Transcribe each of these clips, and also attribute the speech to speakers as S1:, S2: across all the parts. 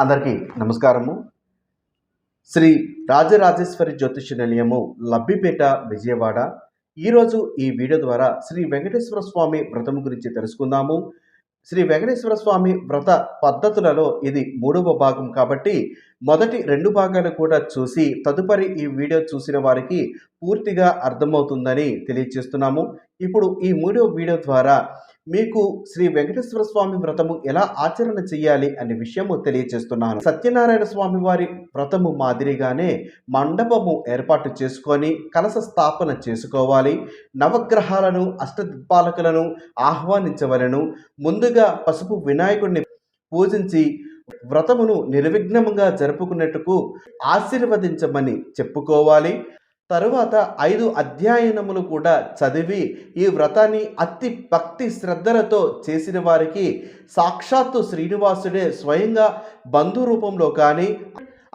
S1: అందరికీ నమస్కారము. శ్రీ రాజరాజేశ్వరి జ్యోతిష నిలయము లబ్బిపేట విజయవాడ. ఈరోజు ఈ వీడియో ద్వారా శ్రీ వెంకటేశ్వర స్వామి వ్రతం గురించి తెలుసుకుందాము. శ్రీ వెంకటేశ్వర స్వామి వ్రత పద్ధతులలో ఇది మూడవ భాగం కాబట్టి మొదటి రెండు భాగాలు కూడా చూసి తదుపరి ఈ వీడియో చూసిన వారికి పూర్తిగా అర్థమవుతుందని తెలియజేస్తున్నాము ఇప్పుడు ఈ మూడో వీడియో ద్వారా మీకు శ్రీ వెంకటేశ్వర స్వామి వ్రతము ఎలా ఆచరణ చేయాలి అనే విషయము తెలియజేస్తున్నాను సత్యనారాయణ స్వామి వారి వ్రతము మాదిరిగానే మండపము ఏర్పాటు చేసుకొని కలస స్థాపన చేసుకోవాలి. నవగ్రహాలను అష్టదిక్పాలకులను ఆహ్వానించవలను. ముందుగా పసుపు వినాయకుడిని పూజించి వ్రతమును నిర్విఘ్నముగా జరుపుకున్నట్టుకు ఆశీర్వదించమని చెప్పుకోవాలి. తరువాత ఐదు అధ్యయనములు కూడా చదివి ఈ వ్రతాన్ని అతి భక్తి శ్రద్ధలతో చేసిన వారికి సాక్షాత్తు శ్రీనివాసుడే స్వయంగా బంధు రూపంలో కానీ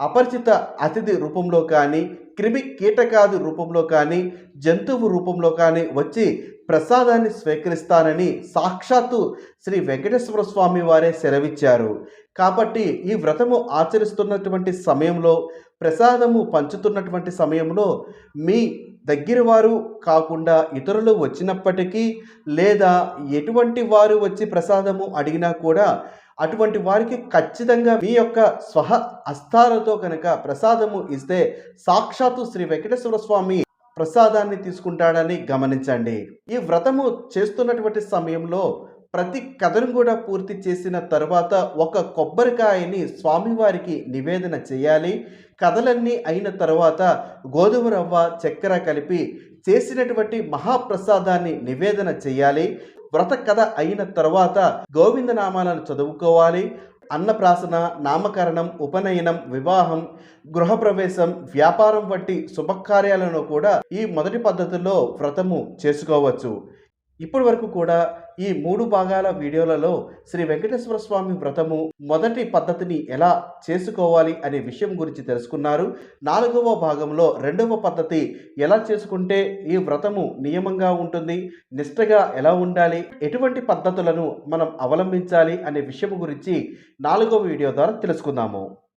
S1: అపరిచిత అతిథి రూపంలో కానీ క్రిమి కీటకాది రూపంలో కానీ జంతువు రూపంలో కానీ వచ్చి ప్రసాదాన్ని స్వీకరిస్తానని సాక్షాత్తు శ్రీ వెంకటేశ్వర స్వామి వారే సెలవిచ్చారు. కాబట్టి ఈ వ్రతము ఆచరిస్తున్నటువంటి సమయంలో ప్రసాదము పంచుతున్నటువంటి సమయంలో మీ దగ్గర వారు కాకుండా ఇతరులు వచ్చినప్పటికీ లేదా ఎటువంటి వారు వచ్చి ప్రసాదము అడిగినా కూడా అటువంటి వారికి ఖచ్చితంగా మీ యొక్క స్వహ హస్తాలతో కనుక ప్రసాదము ఇస్తే సాక్షాత్తు శ్రీ వెంకటేశ్వర స్వామి ప్రసాదాన్ని తీసుకుంటాడని గమనించండి. ఈ వ్రతము చేస్తున్నటువంటి సమయంలో ప్రతి కథను కూడా పూర్తి చేసిన తర్వాత ఒక కొబ్బరికాయని స్వామివారికి నివేదన చేయాలి. కథలన్నీ అయిన తర్వాత గోధుమ రవ్వ చక్కెర కలిపి చేసినటువంటి మహాప్రసాదాన్ని నివేదన చేయాలి. వ్రత కథ అయిన తర్వాత గోవిందనామాలను చదువుకోవాలి. అన్నప్రాసన నామకరణం ఉపనయనం వివాహం గృహప్రవేశం వ్యాపారం వంటి శుభకార్యాలను కూడా ఈ మొదటి పద్ధతిలో వ్రతము చేసుకోవచ్చు. ఇప్పటి వరకు కూడా ఈ మూడు భాగాల వీడియోలలో శ్రీ వెంకటేశ్వర స్వామి వ్రతము మొదటి పద్ధతిని ఎలా చేసుకోవాలి అనే విషయం గురించి తెలుసుకున్నారు. నాలుగవ భాగంలో రెండవ పద్ధతి ఎలా చేసుకుంటే ఈ వ్రతము నియమంగా ఉంటుంది నిష్టగా ఎలా ఉండాలి ఎటువంటి పద్ధతులను మనం అవలంబించాలి అనే విషయం గురించి నాలుగవ వీడియో ద్వారా తెలుసుకుందాము.